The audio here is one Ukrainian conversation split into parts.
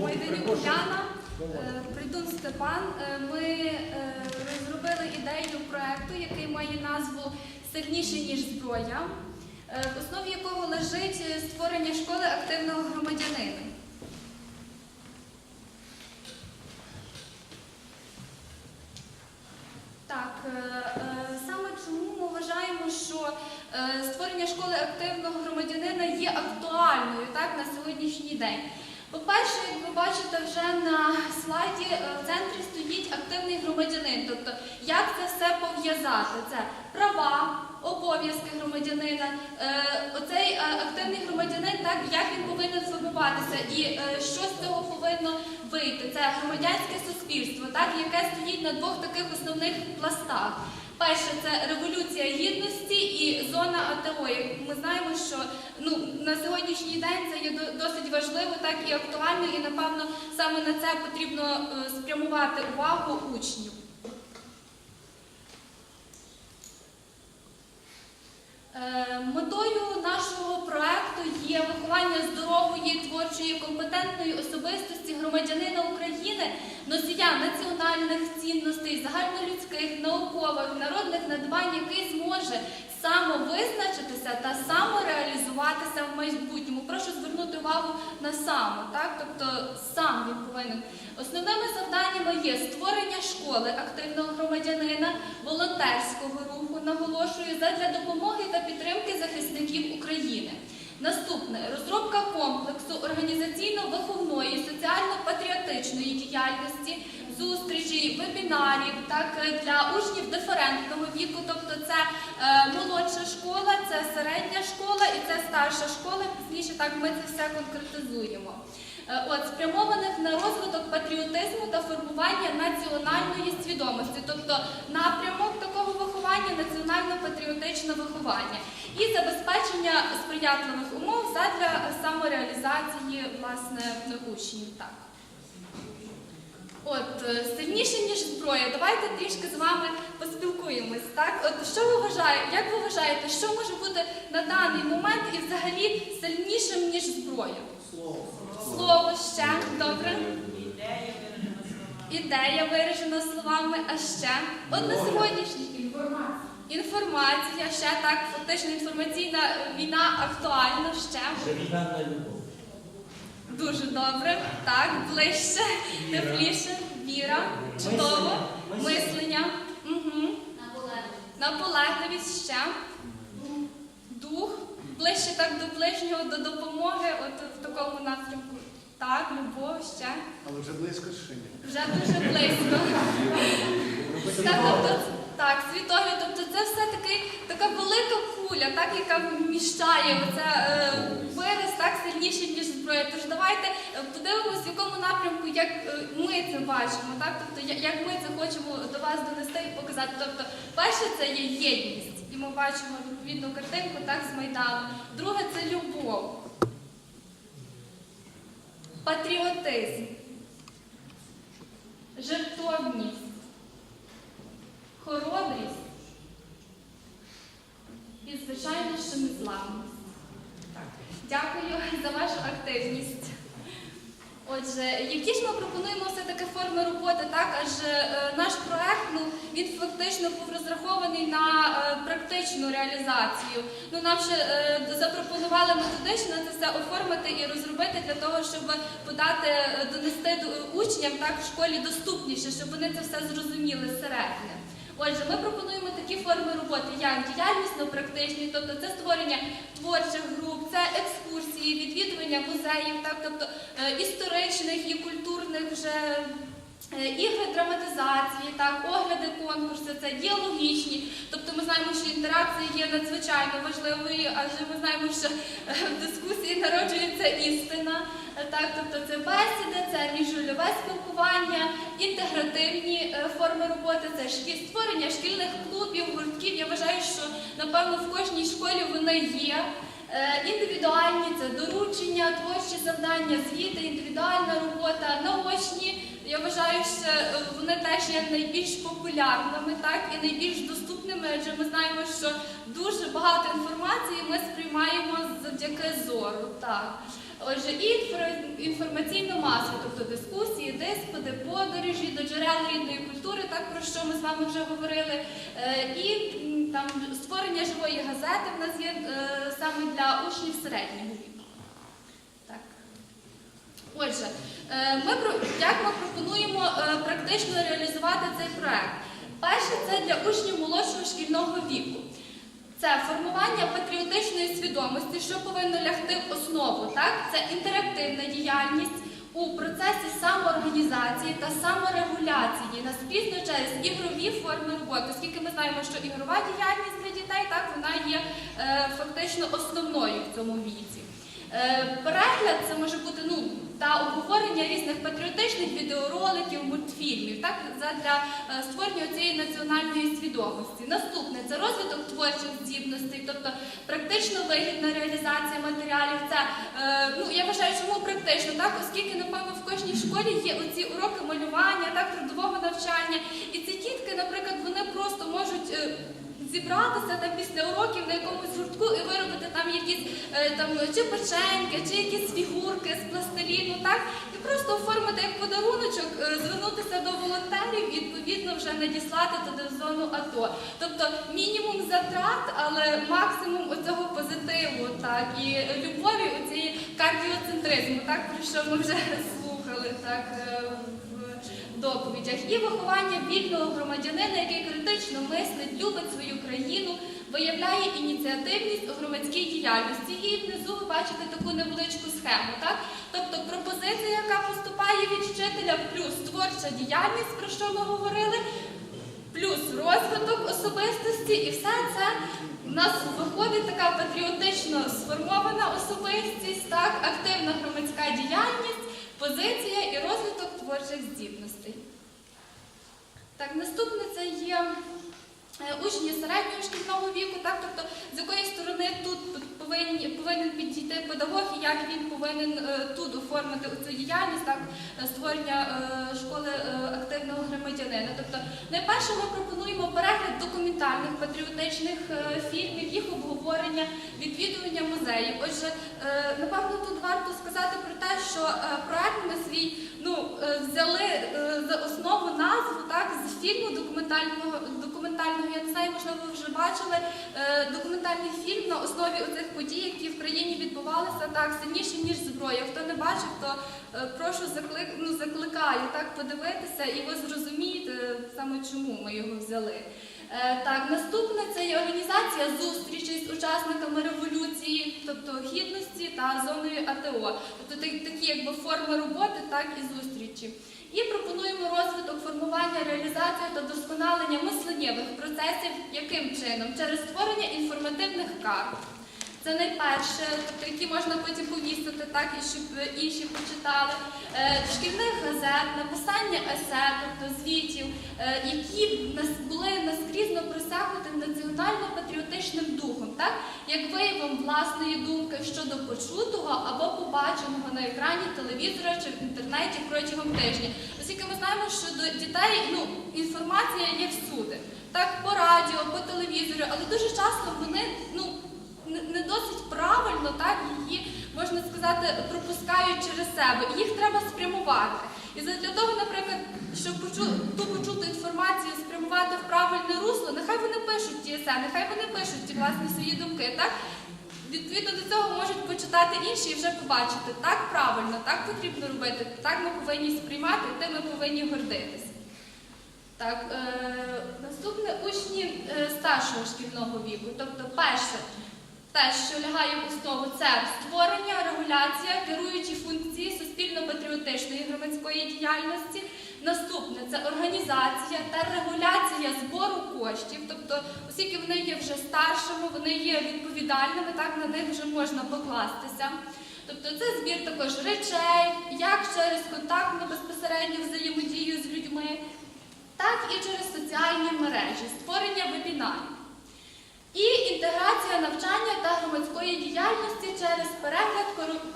Майданюк Уляна, е, Прийдун Степан. Е, Ми е, розробили ідею проекту, який має назву Сильніше ніж зброя, в основі якого лежить створення школи активного громадянина. Так, саме чому ми вважаємо, що створення школи активного громадянина є актуальною так, на сьогоднішній день. По-перше, як ви бачите вже на слайді, е, в центрі стоїть активний громадянин. Тобто, як це все пов'язати? Це права, обов'язки громадянина. Е, Оцей е, активний громадянин, так як він повинен формуватися, і що з цього повинно вийти? Це громадянське суспільство, так яке стоїть на двох таких основних пластах. Перше це революція гідності і зона АТО. Ми знаємо, що ну на сьогоднішній день це є досить важливо, так і актуально, і напевно саме на це потрібно е, спрямувати увагу учнів. Е, Метою нашого проекту є виховання здорової, творчої, компетентної особистості громадянина України, носія національних цінностей, загальнолюдських, наукових, народних надбань, який зможе самовизначитися та самореалізуватися в майбутньому. Прошу звернути увагу на само, так? тобто сам він повинен. Основними завданнями є створення школи активного громадянина, волонтерського руху, наголошую, задля допомоги та підтримки захисників України. Наступне розробка комплексу організаційно-виховної, соціально-патріотичної діяльності, зустрічей, вебінарів, так е, для учнів диферентного віку, тобто це е, молодша школа, це середня школа і це старша школа. Пізніше так ми це все конкретизуємо. Е, От спрямованих на розвиток патріотизму та формування національної свідомості, тобто напрямок такого виховання національно-патріотичне виховання і забезпечення сприятливих умов задля самореалізації власне учнів. Так. От е, сильніше ніж зброя. Давайте трішки з вами поспілкуємось. Так, от що ви вважаєте? Як ви вважаєте, що може бути на даний момент і взагалі сильнішим ніж зброя? Слово. Слово ще добре. Ідея виражена словами. Ідея виражена словами, а ще от на сьогоднішній Інформація. інформація, ще так, фактично інформаційна війна актуальна ще. Живіна на любов. Добре. Так, ближче, тепліше, віра, чудово, Мислення. мислення. Угу. Наполегливість ще. Дух. Ближче так до ближнього, до допомоги, от в такому напрямку. Так, любов ще. Але вже близько ще ні. Вже дуже близько. Так, тобто, так, світові, тобто це все таки така велика куля, так, яка вміщає оце е, вираз так сильніший, ніж зброя. Тож давайте е, подивимось, в якому напрямку, як е, ми це бачимо, так, тобто як ми це хочемо до вас донести і показати. Тобто, перше це є єдність, і ми бачимо відповідну картинку так з майдану. Друге це любов, патріотизм, жертовність хоробрість і, звичайно, що незламність. Дякую за вашу активність. Отже, які ж ми пропонуємо все-таки форми роботи, так? Адже е, наш проект ну, він фактично був розрахований на е, практичну реалізацію. Ну, нам ще е, запропонували методично це все оформити і розробити для того, щоб подати, донести до учням так, в школі доступніше, щоб вони це все зрозуміли середньо. Отже, ми пропонуємо такі форми роботи, як діяльнісно-практичні, тобто це створення творчих груп, це екскурсії, відвідування музеїв, тобто е, історичних і культурних вже е, ігри драматизації, огляди конкурси, це діалогічні. Тобто ми знаємо, що є надзвичайно важливою, адже ми знаємо, що е, в дискусії народжується істина. Е, Так, тобто це бесіди, це міжрольове спілкування, інтегративні е, форми роботи, це шкі- створення шкільних клубів, гуртків. Я вважаю, що напевно в кожній школі вони є. Індивідуальні це доручення, творчі завдання, звіти, індивідуальна робота, наочні. Я вважаю, що вони теж є найбільш популярними, так і найбільш доступними, адже ми знаємо, що дуже багато інформації ми сприймаємо завдяки зору. Так. Отже, і інформаційну масу, тобто подорожі до джерел рідної культури, так про що ми з вами вже говорили. Е, І там створення живої газети в нас є е, саме для учнів середнього віку. Так. Отже, е, ми як ми пропонуємо практично реалізувати цей проект? Перше, це для учнів молодшого шкільного віку. Це формування патріотичної свідомості, що повинно лягти в основу. Так? Це інтерактивна діяльність у процесі самоорганізації та саморегуляції нас пізно через ігрові форми роботи, оскільки ми знаємо, що ігрова діяльність для дітей так вона є е, фактично основною в цьому віці. Е, перегляд це може бути ну та обговорення різних патріотичних відеороликів, мультфільмів, так задля е, створення цієї національної свідомості. Наступне це розвиток творчих здібностей, тобто практично вигідна реалізація матеріалів. Це е, ну я вважаю, чому практично, так оскільки напевно в кожній школі є оці уроки малювання, так трудового навчання, і ці дітки, наприклад, вони просто можуть. Е, Зібратися там після уроків на якомусь гуртку і виробити там якісь е, там чи печеньки, чи якісь фігурки з пластиліну, так і просто оформити як подаруночок, е, звернутися до волонтерів і відповідно вже надіслати туди в зону АТО. Тобто мінімум затрат, але максимум оцього позитиву, так і любові, оцієї кардіоцентризму, так про що ми вже слухали, так. Доповідях і виховання вільного громадянина, який критично мислить, любить свою країну, виявляє ініціативність у громадській діяльності. І внизу ви бачите таку невеличку схему. Так? Тобто пропозиція, яка поступає від вчителя, плюс творча діяльність, про що ми говорили, плюс розвиток особистості, і все це у нас виходить така патріотично сформована особистість, так, активна громадська діяльність, позиція і розвиток творчих здібностей. Так, наступне це є е, учні середнього шкільного віку, так, тобто з якої сторони тут повинні, повинен підійти педагог і як він повинен е, тут оформити цю діяльність, так, е, створення е, школи активного громадянина. Тобто, найперше ми пропонуємо перегляд документальних патріотичних фільмів, їх обговорення, відвідування музеїв. Отже, напевно, тут варто сказати про те, що проект ми свій ну, е, взяли е, за основу назву так, з фільму документального, документального, я не знаю, можливо, ви вже бачили е, документальний фільм на основі оцих подій, які в країні відбувалися так сильніше, ніж зброя. Хто не бачив, то прошу заклик, ну, закликаю так подивитися, і ви зрозумієте саме чому ми його взяли. Е, Так, наступне це є організація зустрічей з учасниками революції, тобто гідності та зоною АТО. Тобто такі якби форми роботи, так і зустрічі. І пропонуємо розвиток формування, реалізацію та досконалення мисленнєвих процесів. Яким чином? Через створення інформативних карт. Це найперше, тобто які можна потім повісити, так і щоб інші почитали. Е, шкільних газет, написання есе, тобто звітів, е, які були наскрізно просякнутим національно-патріотичним духом, так як виявом власної думки щодо почутого або побаченого на екрані телевізора чи в інтернеті протягом тижня. Оскільки ми знаємо, що до дітей ну, інформація є всюди, так по радіо, по телевізору, але дуже часто вони ну не досить правильно, так її можна сказати, пропускають через себе. Їх треба спрямувати. І для того, наприклад, щоб ту почуту інформацію спрямувати в правильне русло, нехай вони пишуть ті есе, нехай вони пишуть ті власні свої думки. Так відповідно до цього можуть почитати інші і вже побачити так правильно, так потрібно робити, так ми повинні сприймати, тим ми повинні гордитися. Так, е, наступне учні е, старшого шкільного віку. Тобто, перше, те, що лягає в основу, це створення, регуляція, керуючі функції суспільно-патріотичної громадської діяльності. Наступне це організація та регуляція збору коштів. Тобто, оскільки вони є вже старшими, вони є відповідальними, так на них вже можна покластися. Тобто це збір також речей, як через контактну безпосередню взаємодію з людьми, так і через соціальні мережі, створення вебінарів. І інтеграція навчання та громадської діяльності через перегляд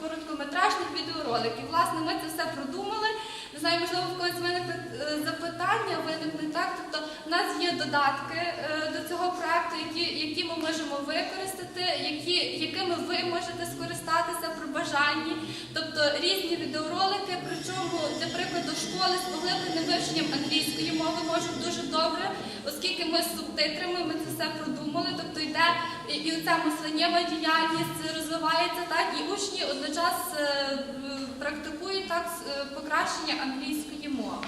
короткометражних відеороликів. Власне, ми це все продумали. Не знаю, можливо, в когось виникне мене запитання, виникне так. Тобто, в нас є додатки е, до цього проекту, які, які ми можемо використати, які, якими ви можете скористатися при бажанні. Тобто різні відеоролики, причому для прикладу школи з поглибленим вивченням англійської мови можуть дуже добре, оскільки ми з субтитрами ми це все продумали. Тобто йде і, оця мисленнєва діяльність розвивається, так і учні одночас е, практикують так е, покращення англійської мови.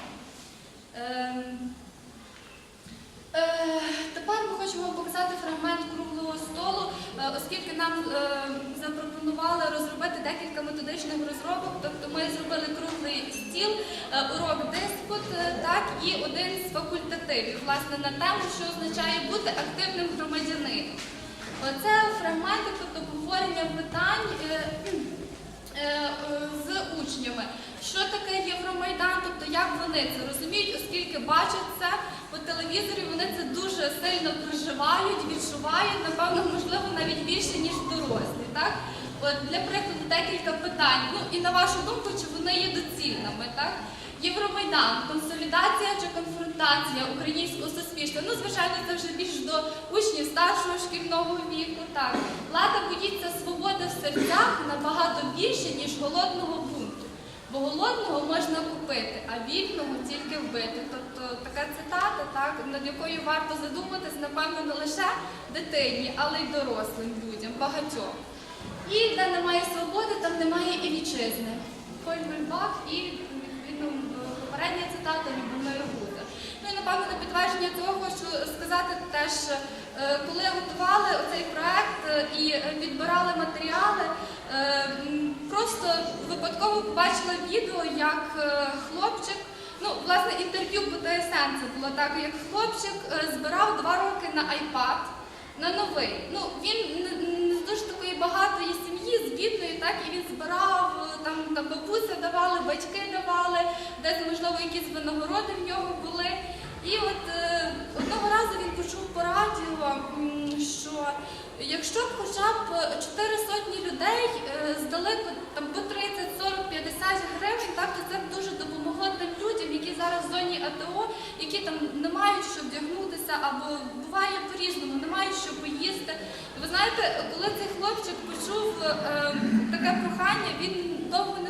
Е, Тепер ми хочемо показати фрагмент круглого столу, е, оскільки нам е, запропонували розробити декілька методичних розробок. Тобто ми зробили круглий стіл, урок диспут, так і один з факультативів, власне, на тему, що означає бути активним громадянином. Оце фрагменти, тобто обговорення питань. з учнями. Що таке Євромайдан, тобто як вони це розуміють, оскільки бачать це по телевізорі, вони це дуже сильно проживають, відчувають, напевно, можливо, навіть більше, ніж дорослі. Так? От, для прикладу, декілька питань. Ну і на вашу думку, чи вони є доцільними, так? Євромайдан, консолідація чи конфронтація українського суспільства. Ну, звичайно, це вже більш до учнів старшого шкільного віку. Так, влада боїться свободи в серцях набагато більше, ніж голодного. Бо голодного можна купити, а вільного тільки вбити. Тобто така цитата, так, над якою варто задуматись, напевно, не лише дитині, але й дорослим людям, багатьом. І де немає свободи, там немає і вітчизни. Фольмельбах і відповідно попередня цитата Любомир Гуза. Ну і напевно на підтвердження цього хочу сказати теж, е, коли готували оцей проект е, і відбирали матеріали, е, просто випадково побачила відео, як е, хлопчик. Ну, власне, інтерв'ю по ТСН це було так, як хлопчик е, збирав два роки на iPad на новий. Ну, він не, з дуже такої багатої сім'ї, з бідної, так, і він збирав, е, там, там бабуся давали, батьки давали, десь, можливо, якісь винагороди в нього були. І от е, одного разу він почув по радіо, що якщо б хоча б чотири сотні людей е, здали там, по 30, 40, 50 гривень, так, то це б дуже допомогло тим людям, які зараз в зоні АТО, які там не мають що вдягнутися, або буває по-різному, не мають що поїсти. Ви знаєте, коли цей хлопчик почув е, таке прохання, він довго не.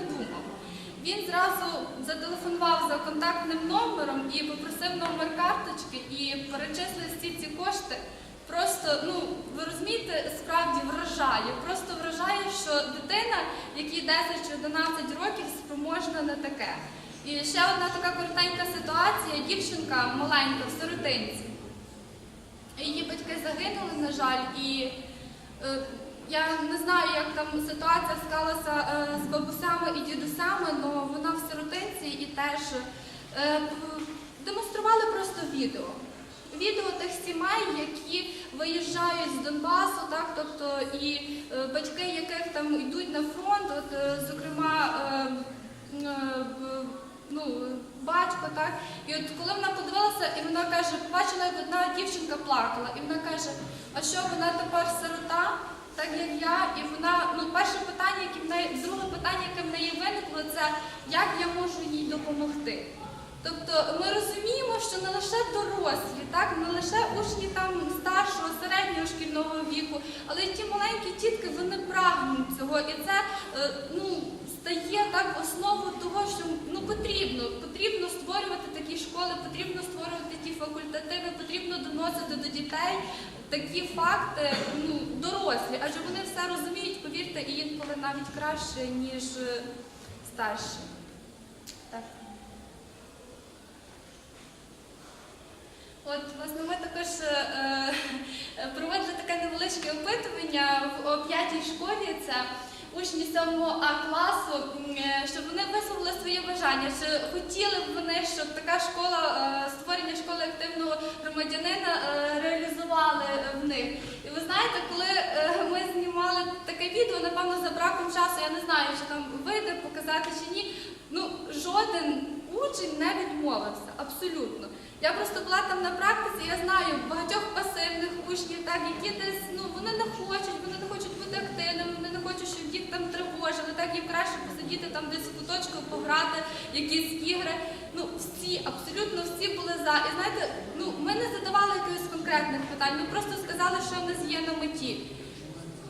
Він зразу зателефонував за контактним номером і попросив номер карточки і перечислив всі ці кошти. Просто, ну, ви розумієте, справді вражає. Просто вражає, що дитина, якій 10 чи 11 років, спроможна на таке. І ще одна така коротенька ситуація. Дівчинка маленька в сиротинці. Її батьки загинули, на жаль, і е, я не знаю, як там ситуація склалася е, з бабусями і дідусями, але вона в сиротинці і теж е, демонстрували просто відео. Відео тих сімей, які виїжджають з Донбасу, так, тобто і е, батьки, яких там йдуть на фронт, зокрема, ну, батько, так, і от коли вона подивилася, і вона каже, побачила, як одна дівчинка плакала, і вона каже, а що вона тепер сирота, так як я, і вона, ну, перше питання, яке в неї, друге питання, яке в неї виникло, це як я можу їй допомогти. Тобто ми розуміємо, що не лише дорослі, так, не лише учні там старшого, середнього шкільного віку, але й ті маленькі тітки вони прагнуть цього. І це е, ну, стає так основою того, що ну, потрібно, потрібно створювати такі школи, потрібно створювати ті факультативи, потрібно доносити до дітей такі факти ну, дорослі, адже вони все розуміють, повірте, і інколи навіть краще, ніж е, старші. Так. От, власне, ми також е, е, проводили таке невеличке опитування в п'ятій школі. Це учні 7 А класу, е, щоб вони висловили своє бажання, чи хотіли б вони, щоб така школа, е, створення школи активного громадянина е, реалізували в них. І ви знаєте, коли ми знімали таке відео, напевно, за браком часу, я не знаю, чи там вийде показати чи ні. Ну, жоден учень не відмовився, абсолютно. Я просто була там на практиці, я знаю багатьох пасивних учнів, так, які десь ну вони не хочуть, вони не хочуть бути активними, вони там тривожили. Так їм краще посидіти там десь в куточку, пограти, якісь ігри. Ну всі, абсолютно всі були за. І знаєте, ну ми не задавали якихось конкретних питань, ми просто сказали, що в нас є на меті.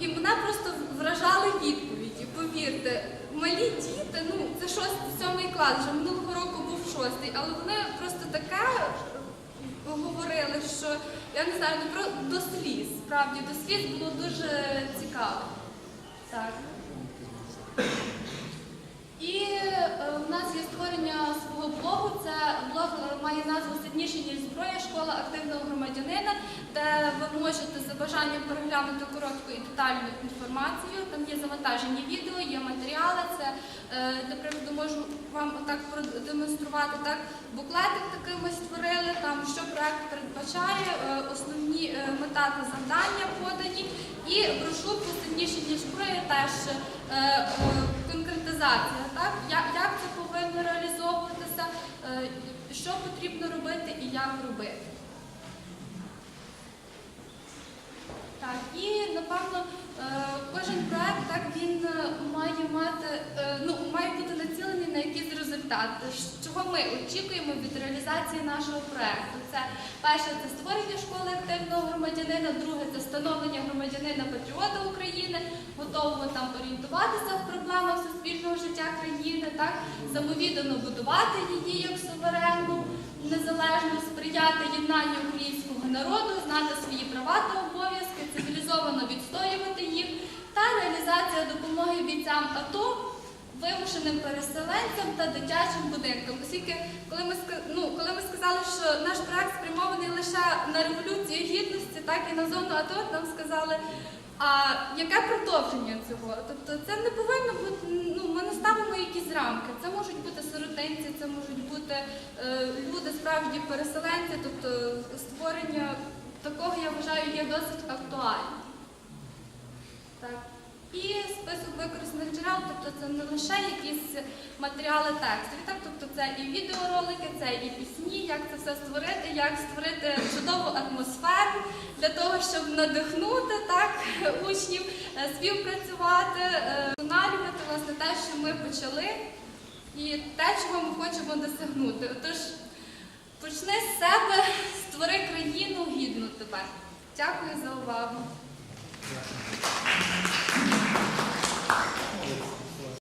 І мене просто вражали відповіді. Повірте, малі діти, ну це шостий, сьомий клас, вже минулого року був шостий, але вони просто таке говорили, що я не знаю, ну до сліз. Справді до сліз було дуже цікаво. Так. І е, в нас є створення свого блогу. Це блог назву Сильніше ніж зброя, школа активного громадянина, де ви можете за бажанням переглянути коротку і детальну інформацію. Там є завантажені відео, є матеріали. Це е, для можу вам отак продемонструвати. Так буклетик такий ми створили. Там що проект передбачає, е, основні е, мета та завдання подані, і брошурку сильніше ніж зброя теж. конкретизація, так? Як, це повинно реалізовуватися, що потрібно робити і як робити. Так, і напевно е, кожен проект так він е, має мати, е, ну має бути націлений на якийсь результат. Чого ми очікуємо від реалізації нашого проекту? Це перше це створення школи активного громадянина, друге це становлення громадянина патріота України, готового там орієнтуватися в проблемах суспільного життя країни, так самовіддано будувати її як суверенну, незалежно сприяти єднанню українського народу, знати свої права та обов'язки, цивілізовано відстоювати їх та реалізація допомоги бійцям АТО. Вимушеним переселенцям та дитячим будинкам. Оскільки, коли ми ну, коли ми сказали, що наш проект спрямований лише на революцію гідності, так і на зону АТО, нам сказали, а яке продовження цього? Тобто це не повинно бути, ну ми не ставимо якісь рамки. Це можуть бути сиротинці, це можуть бути е, люди, справді переселенці, тобто створення такого, я вважаю, є досить актуальним. Так. І список використаних джерел, тобто це не лише якісь матеріали текстові, так? тобто це і відеоролики, це і пісні, як це все створити, як створити чудову атмосферу для того, щоб надихнути так, учнів е, співпрацювати, е, вдосконалювати власне те, що ми почали, і те, чого ми хочемо досягнути. Отож, почни з себе, створи країну гідну тебе. Дякую за увагу.